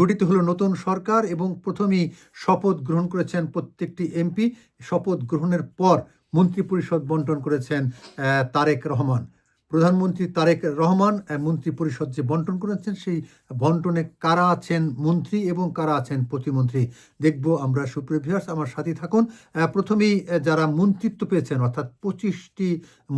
গঠিত হলো নতুন সরকার এবং প্রথমেই শপথ গ্রহণ করেছেন প্রত্যেকটি এমপি। শপথ গ্রহণের পর মন্ত্রিপরিষদ বন্টন করেছেন তারেক রহমান। প্রধানমন্ত্রী তারেক রহমান মন্ত্রী পরিষদ যে বন্টন করেছেন, সেই বন্টনে কারা আছেন মন্ত্রী এবং কারা আছেন প্রতিমন্ত্রী? দেখব, আমরা সুপ্রিভিয়ার্স আমার সাথে থাকুন। প্রথমেই যারা মন্ত্রিত্ব পেয়েছেন, অর্থাৎ পঁচিশটি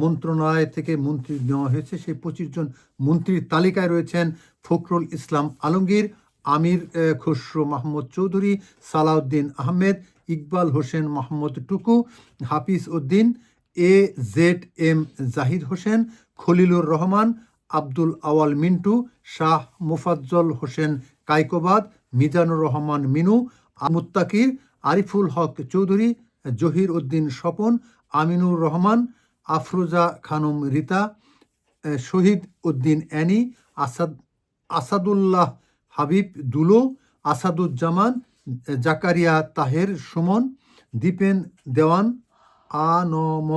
মন্ত্রণালয় থেকে মন্ত্রী নেওয়া হয়েছে, সেই পঁচিশ জন মন্ত্রীর তালিকায় রয়েছেন ফখরুল ইসলাম আলমগীর আমির Khasru Mahmud Chowdhury, Salauddin Ahmed, Iqbal Hossain Mahmud Tuku, Hafiz Uddin, A, Z, M, Zahid Hossain, Khalilur Rahman, Abdul Awal Mintu, Shah Mofazzal Hossain Kaikobad, Mizanur Rahman Minu, Muttakir, Ariful Haque Chowdhury, Zahir Uddin Swapan, Aminur Rahman, Afroza Khanam Rita Shahid Uddin Annie, Asad, Asadullah Habib Dulo Asaduzzaman Zakaria Taher Suman Dipen দেওয়ান আনম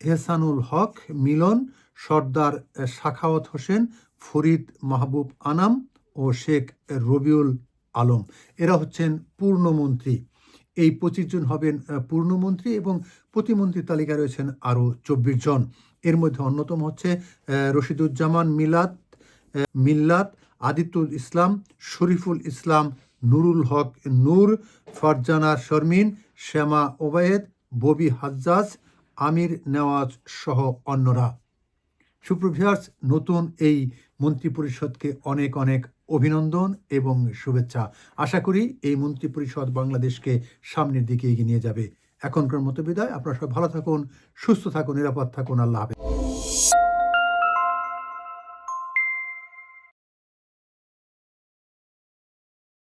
এহসানুল হক মিলন সর্দার শাখাওয়াত হোসেন ফরিদ মাহবুব আনাম ও শেখ রবিউল আলম। এরা হচ্ছেন পূর্ণমন্ত্রী। এই পঁচিশ জন হবেন পূর্ণমন্ত্রী এবং প্রতিমন্ত্রী তালিকায় রয়েছেন আরও চব্বিশ জন। এর মধ্যে অন্যতম হচ্ছে রশিদুজ্জামান আহ, মিল্লাত আদিত্যুল ইসলাম, শরীফুল ইসলাম, নুরুল হক নূর, ফারজানা শর্মিন, শ্যামা ওবায়েদ, ববি হাজ্জাজ, আমির নেওয়াজ সহ অন্যরা। সুপ্রভিয়ার্স নতুন এই মন্ত্রিপরিষদকে অনেক অনেক অভিনন্দন এবং শুভেচ্ছা। আশা করি এই মন্ত্রিপরিষদ বাংলাদেশকে সামনের দিকে এগিয়ে নিয়ে যাবে। এখনকার মতো বিদায়। আপনারা সব ভালো থাকুন, সুস্থ থাকুন, নিরাপদ থাকুন। আল্লাহ হাফেজ।